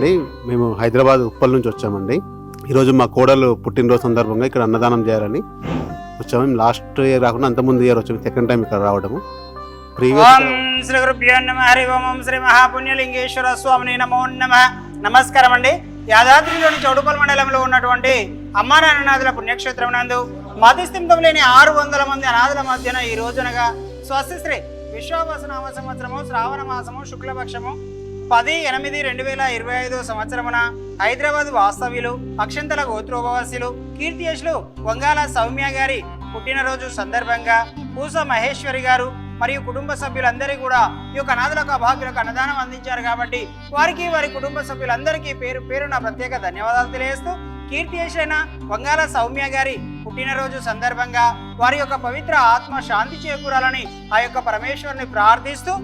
మేము హైదరాబాద్ ఉప్పల్ నుంచి వచ్చామండి. ఈరోజు మా కోడలు పుట్టినరోజు సందర్భంగా ఇక్కడ అన్నదానం చేయాలని వచ్చాము. లాస్ట్ ఇయర్ కాకుండా అంతకుముందు ఇయర్ వచ్చాము. సెకండ్ టైం ఇక్కడ రావడము. ఓం శ్రీ గురుభ్యో నమ. హరి ఓం శ్రీ మహాపుణ్యలింగేశ్వర స్వామిని నమో నమ. నమస్కారం అండి. యాదాద్రిలోని చౌడుపల్ మండలంలో ఉన్నటువంటి అమ్మానానాథుల పుణ్యక్షేత్రం నందు మతిస్థింతం లేని ఆరు వందల మంది అనాథుల మధ్యన ఈ రోజునగా స్వస్తిశ్రీ శ్రీ విశ్వావసనామ సంవత్సరము శ్రావణ మాసము శుక్లపక్షము పది ఎనిమిది రెండు వేల ఇరవై ఐదు సంవత్సరమున హైదరాబాద్ వాస్తవ్యులు అక్షంతల గోత్రోపవాసులు కీర్తియశులు వంగాల సౌమ్య గారి పుట్టినరోజు సందర్భంగా పూస మహేశ్వరి గారు మరియు కుటుంబ సభ్యులందరికీ కూడా ఈ యొక్క అనాథులకు అభాగ్యులకు అన్నదానం అందించారు కాబట్టి వారికి వారి కుటుంబ సభ్యులందరికీ పేరు పేరు నా ప్రత్యేక ధన్యవాదాలు తెలియజేస్తూ కీర్తియశైన వంగాల సౌమ్య గారి పుట్టినరోజు సందర్భంగా వారి యొక్క పవిత్ర ఆత్మ శాంతి చేకూరాలని ఆ యొక్క పరమేశ్వరుని ప్రార్థిస్తూ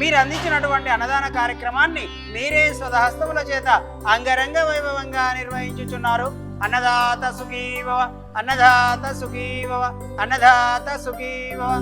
మీరు అందించినటువంటి అన్నదాన కార్యక్రమాన్ని మీరే స్వదహస్తముల చేత అంగరంగ వైభవంగా నిర్వహించుచున్నారు. అన్నదాత సుఖీభవ అన్నదాత సుఖీభవ అన్నదాత సుఖీభవ.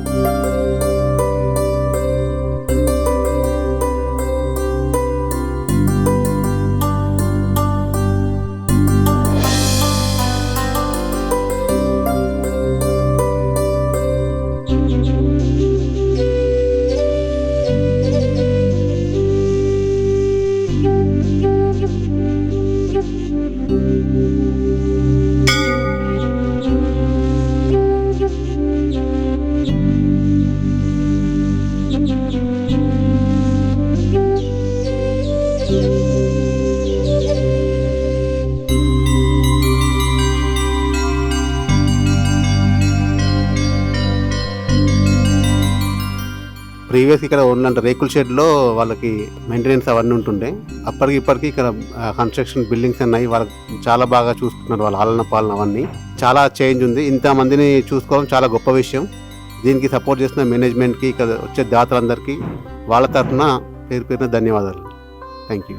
ప్రీవియస్ ఇక్కడ ఉన్నంత రేకుల షెడ్లో వాళ్ళకి మెయింటెనెన్స్ అవన్నీ ఉంటుండే. అప్పటికి ఇప్పటికి ఇక్కడ కన్స్ట్రక్షన్ బిల్డింగ్స్ అన్నాయి వాళ్ళకి చాలా బాగా చూసుకున్నారు వాళ్ళ ఆలన పాలన అవన్నీ. చాలా చేంజ్ ఉంది. ఇంతమందిని చూసుకోవడం చాలా గొప్ప విషయం. దీనికి సపోర్ట్ చేసిన మేనేజ్మెంట్కి ఇక్కడ వచ్చే దాతలందరికీ వాళ్ళ తరఫున పేరు పేరున ధన్యవాదాలు. Thank you